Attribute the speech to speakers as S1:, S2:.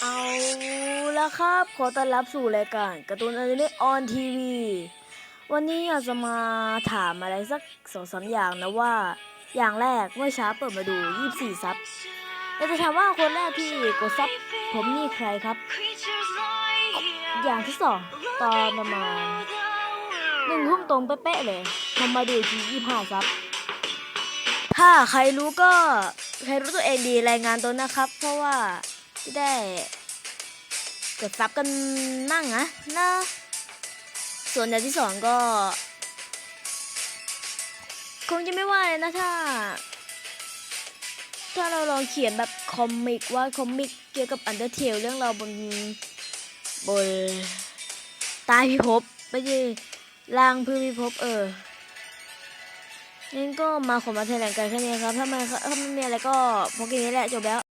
S1: เอาละครับ ขอต้อนรับสู่รายการการ์ตูนอนิเมะออนทีวีวันนี้อยากจะมาถามอะไรสักสองสามอย่างนะว่า อย่างแรกเมื่อเช้าเปิดมาดู 24 ซับอยากจะถามว่าคนแรกที่กดซับผมนี่ใครครับ อย่างที่สองตอนประมาณหนึ่งทุ่มตรงเป๊ะๆเลยผมมาดูอีกที25 ซับถ้าใครรู้ก็ ใครรู้ตัวเองดีรายงานตัวนะครับ เพราะว่าจะได้เกดซับกันนั่งนะนะ ส่วนอย่างที่สองก็ คงจะไม่ว่าเลยนะถ้า ถ้าเราลองเขียนแบบคอมิกว่าคอมิกเกี่ยวกับอันเดอร์เทลเรื่องเราบนบนตายพิภพไม่ใช่ล่างพื้นพิภพเออ งั้นก็มาขอมาแถลงการแค่นี้ครับ ถ้ามันถ้ามันมีอะไรก็พอกินนี้แหละจบแล้ว